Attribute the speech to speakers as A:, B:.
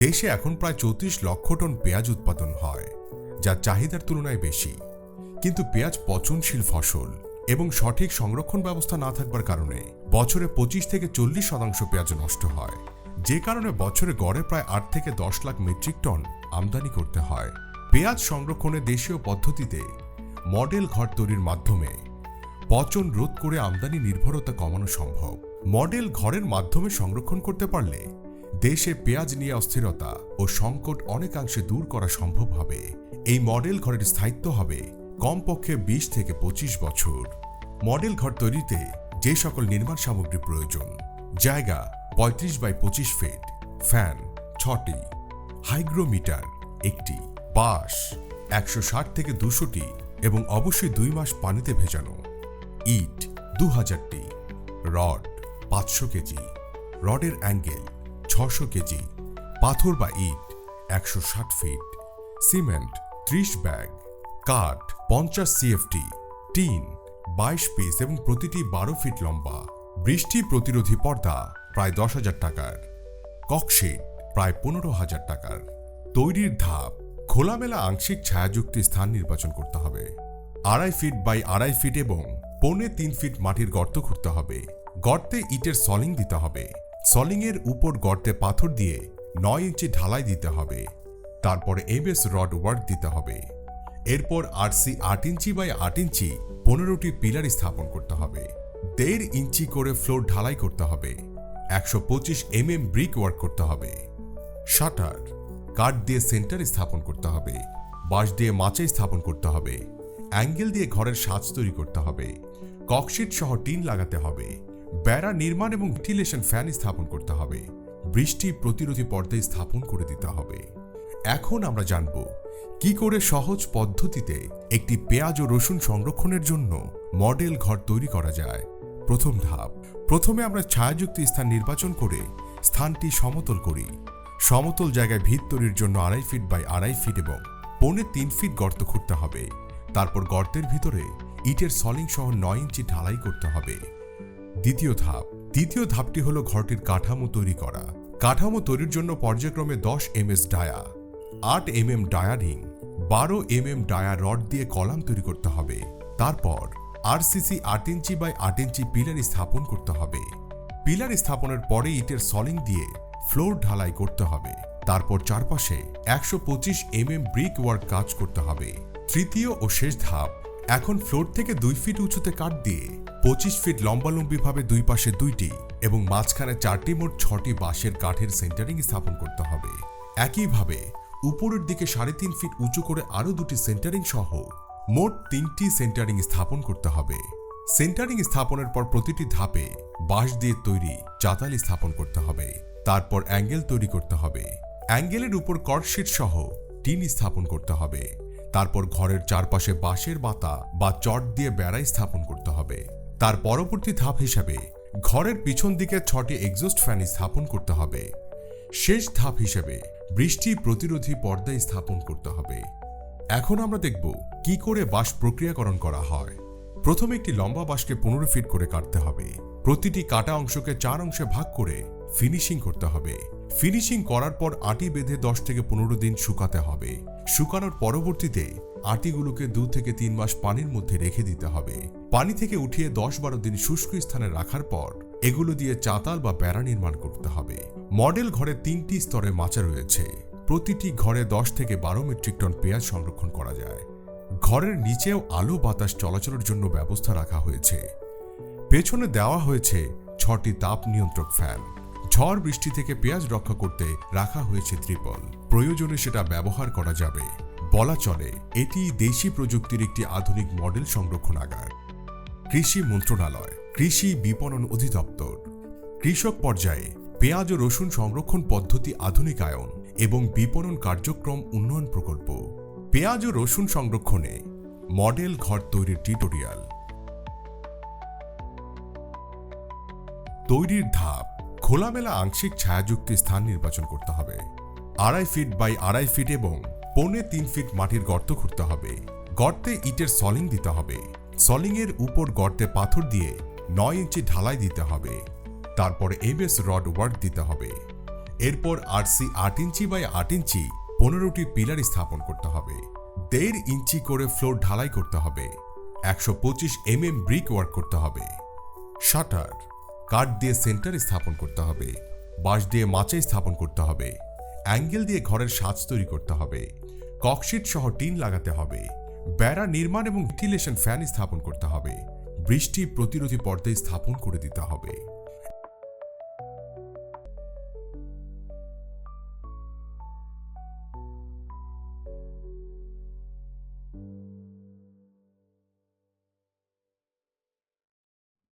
A: দেশে এখন প্রায় চৌত্রিশ লক্ষ টন পেঁয়াজ উৎপাদন হয় যা চাহিদার তুলনায় বেশি। কিন্তু পেঁয়াজ পচনশীল ফসল এবং সঠিক সংরক্ষণ ব্যবস্থা না থাকবার কারণে বছরে পঁচিশ থেকে চল্লিশ শতাংশ পেঁয়াজ নষ্ট হয়। যে কারণে বছরে গড়ে প্রায় আট থেকে দশ লাখ মেট্রিক টন আমদানি করতে হয়। পেঁয়াজ সংরক্ষণে দেশীয় পদ্ধতিতে মডেল ঘর তৈরির মাধ্যমে পচন রোধ করে আমদানি নির্ভরতা কমানো সম্ভব। মডেল ঘরের মাধ্যমে সংরক্ষণ করতে পারলে দেশে পেঁয়াজ নিয়ে অস্থিরতা ও সংকট অনেকাংশে দূর করা সম্ভব হবে। এই মডেল ঘরের স্থায়িত্ব হবে কমপক্ষে বিশ থেকে পঁচিশ বছর। মডেল ঘর তৈরিতে যে সকল নির্মাণ সামগ্রী প্রয়োজন, জায়গা পঁয়ত্রিশ বাই পঁচিশ ফিট, ফ্যান ছটি, হাইগ্রোমিটার একটি, বাঁশ একশো ষাট থেকে দুশোটি এবং অবশ্যই দুই মাস পানিতে ভেজানো। ইট দু হাজারটি, রড পাঁচশো কেজি, রডের অ্যাঙ্গেল ছশো কেজি, পাথর বা ইট একশো ষাট ফিট, সিমেন্ট ত্রিশ ব্যাগ, কাঠ পঞ্চাশ সিএফটি টিন বাইশ পিস এবং প্রতিটি বারো ফিট লম্বা। বৃষ্টি প্রতিরোধী পর্দা প্রায় দশ হাজার টাকার। ককশিট প্রায় পনেরো হাজার টাকার। তৈরির ধাপ, খোলামেলা আংশিক ছায়াযুক্ত স্থান নির্বাচন করতে হবে। আড়াই ফিট বাই আড়াই ফিট এবং পৌনে তিন ফিট মাটির গর্ত খুঁড়তে হবে। গর্তে ইটের সলিং দিতে হবে। সলিংয়ের উপর গর্তে পাথর দিয়ে নয় ইঞ্চি ঢালাই দিতে হবে। তারপর এমএস রড ওয়ার্ক দিতে হবে। এরপর আরসি আট ইঞ্চি বাই আট ইঞ্চি পনেরোটি পিলার স্থাপন করতে হবে। দেড় ইঞ্চি করে ফ্লোর ঢালাই করতে হবে। একশো পঁচিশ এম এম ব্রিক ওয়ার্ক করতে হবে। শাটার, কাঠ দিয়ে সেন্টার স্থাপন করতে হবে। বাঁশ দিয়ে মাচাই স্থাপন করতে হবে। অ্যাঙ্গেল দিয়ে ঘরের সাজ তৈরি করতে হবে। ককশিট সহ টিন লাগাতে হবে। বেড়া নির্মাণ এবং ভেন্টিলেশন ফ্যান স্থাপন করতে হবে। বৃষ্টি প্রতিরোধী পর্দায় স্থাপন করে দিতে হবে। এখন আমরা জানব কি করে সহজ পদ্ধতিতে একটি পেঁয়াজ ও রসুন সংরক্ষণের জন্য মডেল ঘর তৈরি করা যায়। প্রথম ধাপ, প্রথমে আমরা ছায়াযুক্ত স্থান নির্বাচন করে স্থানটি সমতল করি। সমতল জায়গায় ভিত তৈরির জন্য আড়াই ফিট বাই আড়াই ফিট এবং পৌনে তিন ফিট গর্ত খুঁড়তে হবে। তারপর গর্তের ভিতরে ইটের সলিং সহ নয় ইঞ্চি ঢালাই করতে হবে। দ্বিতীয় ধাপ। দ্বিতীয় ধাপটি হলো ঘরটির কাঠামো তৈরি করা। কাঠামো তৈরির জন্য পর্যায়ক্রমে দশ এম এস ডায়া, আট এম এম ডায়া রিং, বারো এম এম ডায়া রড দিয়ে কলাম তৈরি করতে হবে। তারপর আরসিসি আট ইঞ্চি বাই আট ইঞ্চি পিলার স্থাপন করতে হবে। পিলার স্থাপনের পরে ইটের সলিং দিয়ে ফ্লোর ঢালাই করতে হবে। তারপর চারপাশে একশো পঁচিশ এম এম ব্রিক ওয়ার্ক কাজ করতে হবে। তৃতীয় ও শেষ ধাপ, এখন ফ্লোর থেকে দুই ফিট উঁচুতে কাঠ দিয়ে পঁচিশ ফিট লম্বালম্বিভাবে দুই পাশে দুইটি এবং মাঝখানে চারটি মোট ছটি বাঁশের কাঠের সেন্টারিং স্থাপন করতে হবে। একইভাবে, উপরের দিকে সাড়ে তিন ফিট উঁচু করে আরও দুটি সেন্টারিং সহ মোট তিনটি সেন্টারিং স্থাপন করতে হবে। সেন্টারিং স্থাপনের পর প্রতিটি ধাপে বাঁশ দিয়ে তৈরি চাতাল স্থাপন করতে হবে। তারপর অ্যাঙ্গেল তৈরি করতে হবে। অ্যাঙ্গেলের উপর কর্ডশিট সহ টিন স্থাপন করতে হবে। তারপর ঘরের চারপাশে বাঁশের বাতা বা চট দিয়ে বেড়াই স্থাপন করতে হবে। তার পরবর্তী ধাপ হিসাবে ঘরের পিছন দিকে ছটি এক্সস্ট ফ্যান স্থাপন করতে হবে। শেষ ধাপ হিসেবে বৃষ্টি প্রতিরোধী পর্দা স্থাপন করতে হবে। এখন আমরা দেখব কি করে বাঁশ প্রক্রিয়াকরণ করা হয়। প্রথমে একটি লম্বা বাঁশকে পনেরো ফিট করে কাটতে হবে। প্রতিটি কাটা অংশকে চার অংশে ভাগ করে ফিনিশিং করতে হবে। ফিনিশিং করার পর আটি বেঁধে দশ থেকে পনেরো দিন শুকাতে হবে। শুকানোর পরবর্তীতে আটিগুলোকে দু থেকে তিন মাস পানির মধ্যে রেখে দিতে হবে। পানি থেকে উঠিয়ে দশ বারো দিন শুষ্ক স্থানে রাখার পর এগুলো দিয়ে চাতাল বা বেড়া নির্মাণ করতে হবে। মডেল ঘরে তিনটি স্তরে মাচা রয়েছে। প্রতিটি ঘরে দশ থেকে বারো মেট্রিক টন পেঁয়াজ সংরক্ষণ করা যায়। ঘরের নিচেও আলো বাতাস চলাচলের জন্য ব্যবস্থা রাখা হয়েছে। পেছনে দেওয়া হয়েছে ছটি তাপ নিয়ন্ত্রক ফ্যান। ঝড় বৃষ্টি থেকে পেঁয়াজ রক্ষা করতে রাখা হয়েছে ত্রিপল। প্রয়োজনে সেটা ব্যবহার করা যাবে। বলা চলে, এটি দেশি প্রযুক্তির একটি আধুনিক মডেল সংরক্ষণাগার। কৃষি মন্ত্রণালয়, কৃষি বিপণন অধিদপ্তর। কৃষক পর্যায়ে, পেঁয়াজ ও রসুন সংরক্ষণ পদ্ধতি আধুনিকায়ন এবং বিপণন কার্যক্রম উন্নয়ন প্রকল্প। পেঁয়াজ ও রসুন সংরক্ষণে মডেল ঘর তৈরির টিউটোরিয়াল। তৈরির ধাপ খোলামেলা আংশিক ছায়াযুক্ত স্থান নির্বাচন করতে হবে। আড়াই ফিট বাই আড়াই ফিট এবং পৌনে তিন ফিট মাটির গর্ত খুঁড়তে হবে। গর্তে ইটের সলিং দিতে হবে। সলিংয়ের উপর গর্তে পাথর দিয়ে নয় ইঞ্চি ঢালাই দিতে হবে। তারপর এমএস রড ওয়ার্ক দিতে হবে। এরপর আরসি আট ইঞ্চি বাই আট ইঞ্চি পনেরোটি পিলার স্থাপন করতে হবে। দেড় ইঞ্চি করে ফ্লোর ঢালাই করতে হবে। একশো পঁচিশ এম এম ব্রিক ওয়ার্ক করতে হবে। শাটার কাঠ দিয়ে সেন্টার স্থাপন করতে হবে, বাঁশ দিয়ে মাচে স্থাপন করতে হবে, অ্যাঙ্গেল দিয়ে ঘরের সাজ তৈরি করতে হবে, ককশিট সহ টিন লাগাতে হবে, বেড়া নির্মাণ এবং ভেন্টিলেশন ফ্যান স্থাপন করতে হবে, বৃষ্টি প্রতিরোধী পর্দায় স্থাপন করে দিতে হবে।